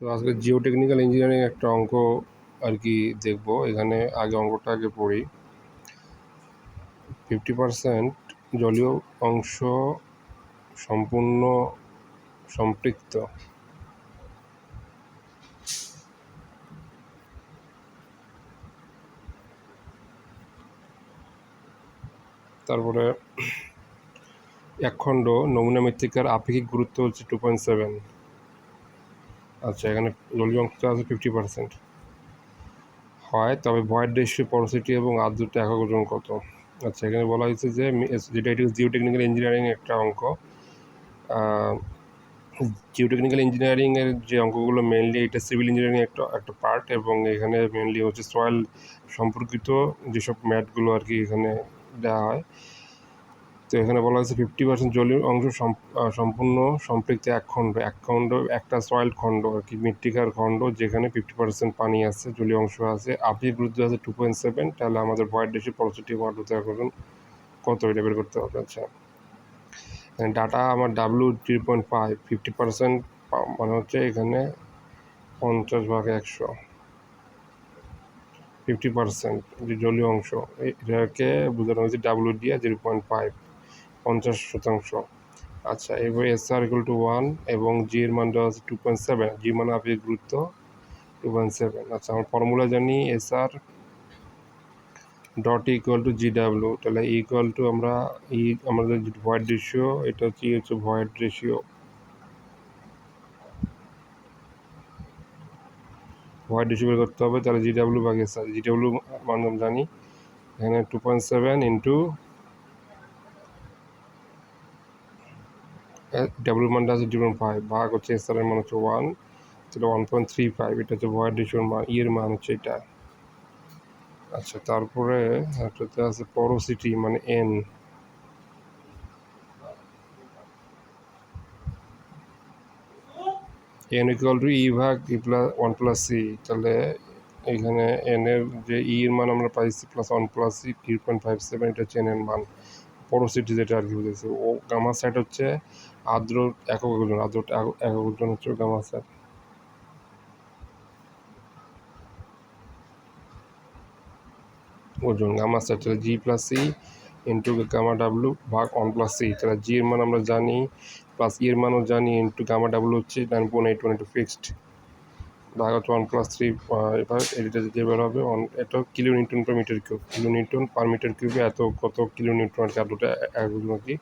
তো আজকে Jio geotechnical engineering একটা অঙ্ক আর কি দেখব। এখানে আগে অঙ্কটা আগে পড়ি। ফিফটি পারসেন্ট জলীয় অংশ সম্পূর্ণ সম্পৃক্ত। তারপরে এক খণ্ড নমুনা মৃত্তিকার আপেক্ষিক গুরুত্ব হচ্ছে টু পয়েন্ট সেভেন আচ্ছা এখানে জলীয় অংশ আছে ফিফটি পার্সেন্ট হয়, তবে ভয়েড রেশিও পরসিটি এবং আর্দ্রতা একক ওজন কত? আচ্ছা এখানে বলা হয়েছে যে যেটা এটি জিও টেকনিক্যাল ইঞ্জিনিয়ারিং একটা অঙ্ক। জিও টেকনিক্যাল ইঞ্জিনিয়ারিংয়ের যে অঙ্কগুলো মেনলি এটা সিভিল ইঞ্জিনিয়ারিং একটা একটা পার্ট এবং এখানে মেনলি হচ্ছে সয়েল সম্পর্কিত যেসব ম্যাটগুলো আর কি এখানে দেওয়া হয়। তো এখানে বলা হয়েছে ফিফটি পার্সেন্ট জলীয় অংশ সম্পূর্ণ সম্পৃক্ত এক খণ্ড। এক খণ্ড, একটা সয়েল খণ্ড আর কি, মৃত্তিকার খণ্ড যেখানে ফিফটি পার্সেন্ট পানি আছে, জলীয় অংশ আছে। আপনি গুরুত্ব আছে টু পয়েন্ট সেভেন তাহলে আমাদের ভয়েড রেশি পজিটিভ ওয়াটার এখন কত এটা বের করতে হবে? আচ্ছা। ডাটা আমার W three point five fifty percent মানে হচ্ছে এখানে পঞ্চাশ ভাগ একশো। ফিফটি পার্সেন্ট যে জলীয় অংশ এটাকে বোঝানো হয়েছে ডাব্লু দিয়ে জিরো পয়েন্ট ফাইভ পঞ্চাশ শতাংশ। আচ্ছা এবার S R equal to one এবং জি এর মান দেওয়া আছে টু পয়েন্ট সেভেন জি মানে আপনি গুরুত্ব টু পয়েন্ট সেভেন আচ্ছা আমার ফর্মুলা জানি S R dot equal to G W তাহলে ইকুয়াল টু আমরা ই আমাদের ভয়েড রেশিও এটা হচ্ছে হচ্ছে ভয়েড রেশিও ভয়েড রেশিও বের করতে হবে, তাহলে জি ডাব্লিউ ভাগ এস আর জি ডাব্লিউ মান জানি, এখানে two point seven into W মানটা আছে জিরো ফাইভ ভাগ হচ্ছে এস আর এর মান হচ্ছে ওয়ান সেটা ওয়ান পয়েন্ট থ্রি ফাইভ এটা হচ্ছে ভয়েড রেশিওর মান ইয়ের মান হচ্ছে এটা আচ্ছা তারপরে একটাতে আছে পরোসিটি মানে N N equal to e ভাগ e plus one plus C তাহলে এখানে এন এর যে ই এর মান আমরা পাইছি plus one plus C three point five seven এটা হচ্ছে এন এর মান পরোসিটি যেটা আর কি বুঝেছি ও গামা সাইড হচ্ছে আর্দ্র একক ওজন আর্দ্র একক ওজন হচ্ছে সাইড ওজন, গামা সাইড তাহলে G plus C into gamma W ভাগ ওয়ান প্লাস সি। তাহলে জি এর মান আমরা জানি, প্লাস ই এর মানও জানি, ইন্টু গামা ডাব্লু হচ্ছে nine point eight one into fixed. ভাগ হচ্ছে ওয়ান প্লাস থ্রি এবার এটা যে বের হবে এটা kilo newton per metre cube kilo newton per metre কিউবে এত কত কিলো নিউটন আর কি এতটা এক কি